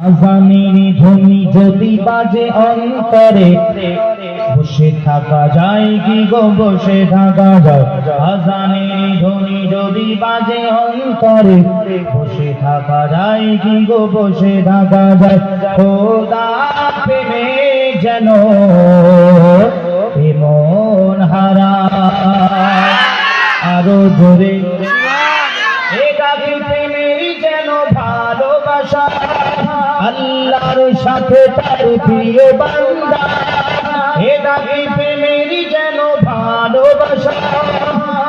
আজানের ধ্বনি যদি বাজে অন্তরে, বসে থাকা যায় কি গো, বসে থাকা যায়? আজানের ধ্বনি যদি বাজে অন্তরে, বসে থাকা যায় কি গো, বসে থাকা যায়? খোদা প্রেমে যেন এমন হারা, আরও জোরে। একাকি যেন ভালোবাসা আল্লাহর সাথে তার প্রিয় বান্দা। একাকি প্রেমের যেন ভালোবাসা?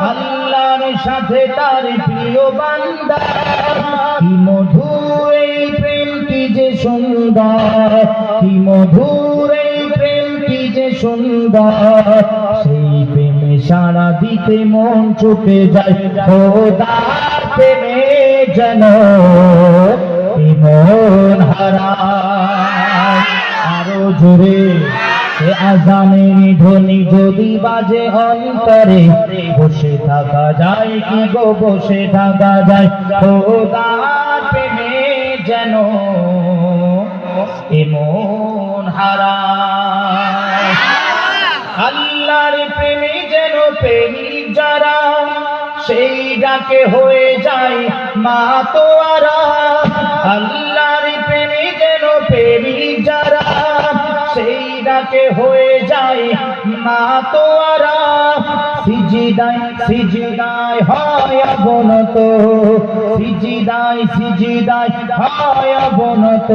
আল্লাহর সাথে তার প্রিয় বান্দা। কি মধুর এই প্রেমটি যে সুন্দর? কি মধুর এই প্রেমটি যে সুন্দর? সেই প্রেমে সারা দিতে মন ছুটে যায়। খোদার প্রেমে যেন আরও জোরে, সে আজানের ধ্বনি যদি বাজে অন্তরে, বসে থাকা যায় কি গো, বসে থাকা যায়? প্রেমে যেন এমন হারায়। আল্লাহর প্রেমে যেন প্রেমিক যারা, সেই ডাকে হয়ে যায় মা তো আল্লাহর প্রেমে যেন প্রেমিক যারা, সেই ডাকে হয়ে যায় মা তো সিজিদায় সিজিদায় হয় অবনত, সিজিদায় সিজিদায় হয় অবনত।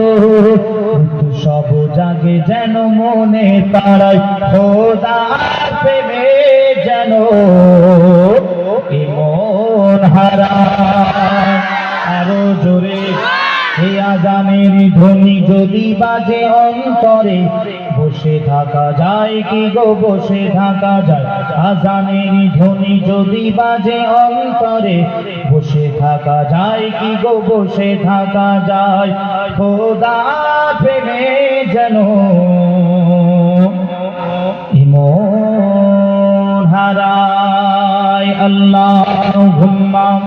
সব জাগে যেন মনে তারাই খোদা প্রেমে যেন এ মন হারা আজানের ধ্বনি যদি বাজে অন্তরে, বসে থাকা যায় কি গো? বসে থাকা যায়। আজানের ধ্বনি যদি বাজে অন্তরে, বসে থাকা যায় কি গো? বসে থাকা যায়। খোদা প্রেমে যেন ইমন হারায়। আল্লাহ ঘুম্মা